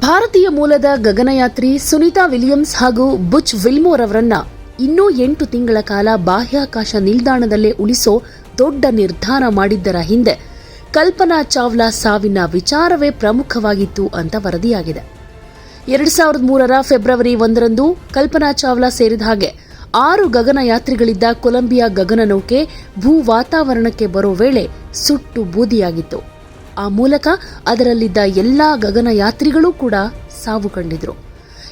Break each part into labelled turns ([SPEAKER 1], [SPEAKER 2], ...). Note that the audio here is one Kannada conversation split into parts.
[SPEAKER 1] ಭಾರತೀಯ ಮೂಲದ ಗಗನಯಾತ್ರಿ ಸುನೀತಾ ವಿಲಿಯಮ್ಸ್ ಹಾಗೂ ಬುಚ್ ವಿಲ್ಮೋರ್ ಅವರನ್ನ ಇನ್ನೂ ಎಂಟು ತಿಂಗಳ ಕಾಲ ಬಾಹ್ಯಾಕಾಶ ನಿಲ್ದಾಣದಲ್ಲೇ ಉಳಿಸೋ ದೊಡ್ಡ ನಿರ್ಧಾರ ಮಾಡಿದ್ದರ ಹಿಂದೆ ಕಲ್ಪನಾ ಚಾವ್ಲಾ ಸಾವಿನ ವಿಚಾರವೇ ಪ್ರಮುಖವಾಗಿತ್ತು ಅಂತ ವರದಿಯಾಗಿದೆ. ಎರಡು ಸಾವಿರದ ಮೂರರ ಫೆಬ್ರವರಿ ಒಂದರಂದು ಕಲ್ಪನಾ ಚಾವ್ಲಾ ಸೇರಿದ ಹಾಗೆ ಆರು ಗಗನಯಾತ್ರಿಗಳಿದ್ದ ಕೊಲಂಬಿಯಾ ಗಗನನೌಕೆ ಭೂ ವಾತಾವರಣಕ್ಕೆ ಬರೋ ವೇಳೆ ಸುಟ್ಟು ಬೂದಿಯಾಗಿತ್ತು. ಆ ಮೂಲಕ ಅದರಲ್ಲಿದ್ದ ಎಲ್ಲ ಗಗನಯಾತ್ರಿಗಳೂ ಕೂಡ ಸಾವು ಕಂಡಿದ್ರು.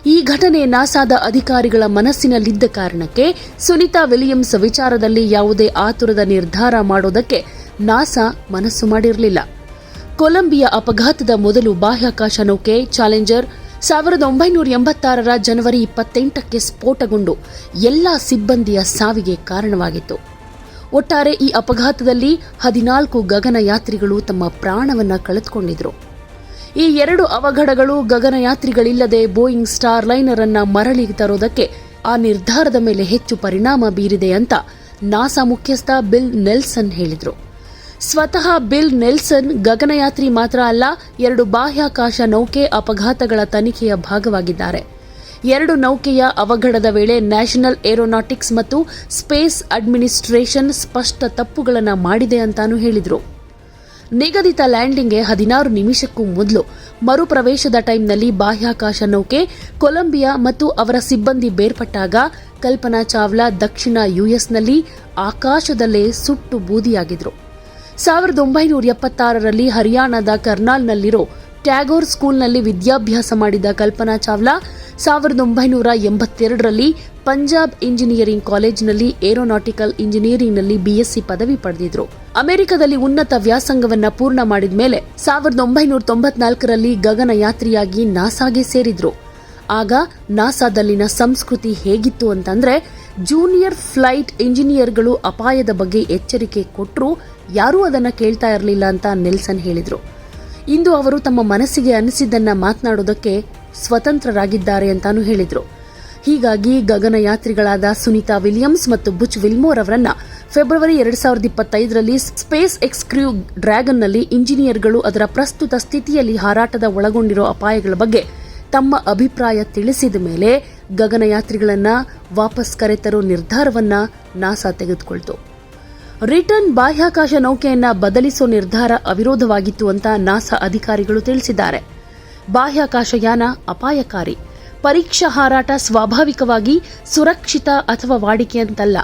[SPEAKER 1] ಈ ಘಟನೆ ನಾಸಾದ ಅಧಿಕಾರಿಗಳ ಮನಸ್ಸಿನಲ್ಲಿದ್ದ ಕಾರಣಕ್ಕೆ ಸುನಿತಾ ವಿಲಿಯಮ್ಸ್ ವಿಚಾರದಲ್ಲಿ ಯಾವುದೇ ಆತುರದ ನಿರ್ಧಾರ ಮಾಡೋದಕ್ಕೆ ನಾಸಾ ಮನಸ್ಸು ಮಾಡಿರಲಿಲ್ಲ. ಕೊಲಂಬಿಯಾ ಅಪಘಾತದ ಮೊದಲು ಬಾಹ್ಯಾಕಾಶ ನೌಕೆ ಚಾಲೆಂಜರ್ ಸಾವಿರದ ಒಂಬೈನೂರ ಎಂಬತ್ತಾರರ ಜನವರಿ ಇಪ್ಪತ್ತೆಂಟಕ್ಕೆ ಸ್ಫೋಟಗೊಂಡು ಎಲ್ಲಾ ಸಿಬ್ಬಂದಿಯ ಸಾವಿಗೆ ಕಾರಣವಾಗಿತ್ತು. ಒಟ್ಟಾರೆ ಈ ಅಪಘಾತದಲ್ಲಿ ಹದಿನಾಲ್ಕು ಗಗನಯಾತ್ರಿಗಳು ತಮ್ಮ ಪ್ರಾಣವನ್ನ ಕಳೆದುಕೊಂಡಿದ್ರು. ಈ ಎರಡು ಅವಘಡಗಳು ಗಗನಯಾತ್ರಿಗಳಿಲ್ಲದೆ ಬೋಯಿಂಗ್ ಸ್ಟಾರ್ ಲೈನರ್ ಅನ್ನ ಮರಳಿ ತರೋದಕ್ಕೆ ಆ ನಿರ್ಧಾರದ ಮೇಲೆ ಹೆಚ್ಚು ಪರಿಣಾಮ ಬೀರಿದೆ ಅಂತ ನಾಸಾ ಮುಖ್ಯಸ್ಥ ಬಿಲ್ ನೆಲ್ಸನ್ ಹೇಳಿದರು. ಸ್ವತಃ ಬಿಲ್ ನೆಲ್ಸನ್ ಗಗನಯಾತ್ರಿ ಮಾತ್ರ ಅಲ್ಲ, ಎರಡು ಬಾಹ್ಯಾಕಾಶ ನೌಕೆ ಅಪಘಾತಗಳ ತನಿಖೆಯ ಭಾಗವಾಗಿದ್ದಾರೆ. ಎರಡು ನೌಕೆಯ ಅವಘಡದ ವೇಳೆ ನ್ಯಾಷನಲ್ ಏರೋನಾಟಿಕ್ಸ್ ಮತ್ತು ಸ್ಪೇಸ್ ಅಡ್ಮಿನಿಸ್ಟ್ರೇಷನ್ ಸ್ಪಷ್ಟ ತಪ್ಪುಗಳನ್ನು ಮಾಡಿದೆ ಅಂತಾನೂ ಹೇಳಿದರು. ನಿಗದಿತ ಲ್ಯಾಂಡಿಂಗ್ಗೆ ಹದಿನಾರು ನಿಮಿಷಕ್ಕೂ ಮೊದಲು ಮರುಪ್ರವೇಶದ ಟೈಂನಲ್ಲಿ ಬಾಹ್ಯಾಕಾಶ ನೌಕೆ, ಕೊಲಂಬಿಯಾ ಮತ್ತು ಅವರ ಸಿಬ್ಬಂದಿ ಬೇರ್ಪಟ್ಟಾಗ ಕಲ್ಪನಾ ಚಾವ್ಲಾ ದಕ್ಷಿಣ ಯುಎಸ್ನಲ್ಲಿ ಆಕಾಶದಲ್ಲೇ ಸುಟ್ಟು ಬೂದಿಯಾಗಿದ್ರು. ಸಾವಿರದ ಒಂಬೈನೂರ ಎಪ್ಪತ್ತಾರರಲ್ಲಿ ಹರಿಯಾಣದ ಕರ್ನಾಲ್ನಲ್ಲಿರೋ ಟ್ಯಾಗೋರ್ ಸ್ಕೂಲ್ನಲ್ಲಿ ವಿದ್ಯಾಭ್ಯಾಸ ಮಾಡಿದ ಕಲ್ಪನಾ ಚಾವ್ಲಾ ಸಾವಿರದ ಒಂಬೈನೂರ ಎಂಬತ್ತೆರಡರಲ್ಲಿ ಪಂಜಾಬ್ ಇಂಜಿನಿಯರಿಂಗ್ ಕಾಲೇಜಿನಲ್ಲಿ ಏರೋನಾಟಿಕಲ್ ಇಂಜಿನಿಯರಿಂಗ್ನಲ್ಲಿ ಬಿಎಸ್ಸಿ ಪದವಿ ಪಡೆದಿದ್ರು. ಅಮೆರಿಕದಲ್ಲಿ ಉನ್ನತ ವ್ಯಾಸಂಗವನ್ನು ಪೂರ್ಣ ಮಾಡಿದ ಮೇಲೆ ಸಾವಿರದ ಒಂಬೈನೂರ ತೊಂಬತ್ನಾಲ್ಕರಲ್ಲಿ ಗಗನಯಾತ್ರಿಯಾಗಿ ನಾಸಾಗೆ ಸೇರಿದ್ರು. ಆಗ ನಾಸಾದಲ್ಲಿನ ಸಂಸ್ಕೃತಿ ಹೇಗಿತ್ತು ಅಂತಂದ್ರೆ ಜೂನಿಯರ್ ಫ್ಲೈಟ್ ಇಂಜಿನಿಯರ್ಗಳು ಅಪಾಯದ ಬಗ್ಗೆ ಎಚ್ಚರಿಕೆ ಕೊಟ್ಟರು ಯಾರೂ ಅದನ್ನು ಕೇಳ್ತಾ ಇರಲಿಲ್ಲ ಅಂತ ನೆಲ್ಸನ್ ಹೇಳಿದ್ರು. ಇಂದು ಅವರು ತಮ್ಮ ಮನಸ್ಸಿಗೆ ಅನಿಸಿದ್ದನ್ನ ಮಾತನಾಡೋದಕ್ಕೆ ಸ್ವತಂತ್ರರಾಗಿದ್ದಾರೆ ಅಂತಾನೂ ಹೇಳಿದ್ರು. ಹೀಗಾಗಿ ಗಗನಯಾತ್ರಿಗಳಾದ ಸುನೀತಾ ವಿಲಿಯಮ್ಸ್ ಮತ್ತು ಬುಚ್ ವಿಲ್ಮೋರ್ ಅವರನ್ನ ಫೆಬ್ರವರಿ ಎರಡ್ ಸಾವಿರದ ಇಪ್ಪತ್ತೈದರಲ್ಲಿ ಸ್ಪೇಸ್ ಎಕ್ಸ್ ಕ್ರ್ಯೂ ಡ್ರ್ಯಾಗನ್ನಲ್ಲಿ ಇಂಜಿನಿಯರ್ಗಳು ಅದರ ಪ್ರಸ್ತುತ ಸ್ಥಿತಿಯಲ್ಲಿ ಹಾರಾಟದ ಒಳಗೊಂಡಿರೋ ಅಪಾಯಗಳ ಬಗ್ಗೆ ತಮ್ಮ ಅಭಿಪ್ರಾಯ ತಿಳಿಸಿದ ಮೇಲೆ ಗಗನಯಾತ್ರಿಗಳನ್ನ ವಾಪಸ್ ಕರೆತರೋ ನಿರ್ಧಾರವನ್ನ ನಾಸಾ ತೆಗೆದುಕೊಳ್ತು. ರಿಟರ್ನ್ ಬಾಹ್ಯಾಕಾಶ ನೌಕೆಯನ್ನ ಬದಲಿಸೋ ನಿರ್ಧಾರ ಅವಿರೋಧವಾಗಿತ್ತು ಅಂತ ನಾಸಾ ಅಧಿಕಾರಿಗಳು ತಿಳಿಸಿದ್ದಾರೆ. ಬಾಹ್ಯಾಕಾಶಯಾನ ಅಪಾಯಕಾರಿ. ಪರೀಕ್ಷಾ ಹಾರಾಟ ಸ್ವಾಭಾವಿಕವಾಗಿ ಸುರಕ್ಷಿತ ಅಥವಾ ವಾಡಿಕೆ ಅಂತಲ್ಲ.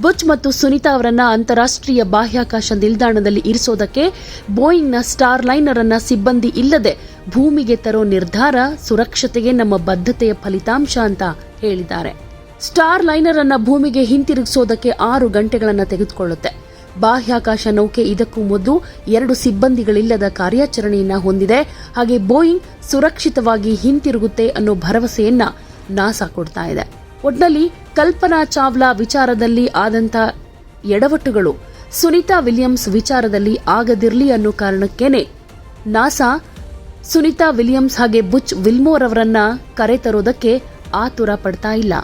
[SPEAKER 1] ಬುಚ್ ಮತ್ತು ಸುನಿತಾ ಅವರನ್ನ ಅಂತಾರಾಷ್ಟ್ರೀಯ ಬಾಹ್ಯಾಕಾಶ ನಿಲ್ದಾಣದಲ್ಲಿ ಇರಿಸೋದಕ್ಕೆ ಬೋಯಿಂಗ್ನ ಸ್ಟಾರ್ ಲೈನರ್ ಅನ್ನ ಸಿಬ್ಬಂದಿ ಇಲ್ಲದೆ ಭೂಮಿಗೆ ತರೋ ನಿರ್ಧಾರ ಸುರಕ್ಷತೆಗೆ ನಮ್ಮ ಬದ್ಧತೆಯ ಫಲಿತಾಂಶ ಅಂತ ಹೇಳಿದ್ದಾರೆ. ಸ್ಟಾರ್ ಲೈನರ್ ಅನ್ನ ಭೂಮಿಗೆ ಹಿಂತಿರುಗಿಸೋದಕ್ಕೆ ಆರು ಗಂಟೆಗಳನ್ನು ತೆಗೆದುಕೊಳ್ಳುತ್ತೆ. ಬಾಹ್ಯಾಕಾಶ ನೌಕೆ ಇದಕ್ಕೂ ಮೊದಲು ಎರಡು ಸಿಬ್ಬಂದಿಗಳಿಲ್ಲದ ಕಾರ್ಯಾಚರಣೆಯನ್ನ ಹೊಂದಿದೆ. ಹಾಗೆ ಬೋಯಿಂಗ್ ಸುರಕ್ಷಿತವಾಗಿ ಹಿಂತಿರುಗುತ್ತೆ ಅನ್ನೋ ಭರವಸೆಯನ್ನ ನಾಸಾ ಕೊಡ್ತಾ ಇದೆ. ಒಟ್ನಲ್ಲಿ ಕಲ್ಪನಾ ಚಾವ್ಲಾ ವಿಚಾರದಲ್ಲಿ ಆದಂತ ಎಡವಟ್ಟುಗಳು ಸುನಿತಾ ವಿಲಿಯಮ್ಸ್ ವಿಚಾರದಲ್ಲಿ ಆಗದಿರಲಿ ಅನ್ನೋ ಕಾರಣಕ್ಕೇನೆ ನಾಸಾ ಸುನಿತಾ ವಿಲಿಯಮ್ಸ್ ಹಾಗೆ ಬುಚ್ ವಿಲ್ಮೋರ್ ಅವರನ್ನ ಕರೆತರೋದಕ್ಕೆ ಆತುರ ಪಡ್ತಾ ಇಲ್ಲ.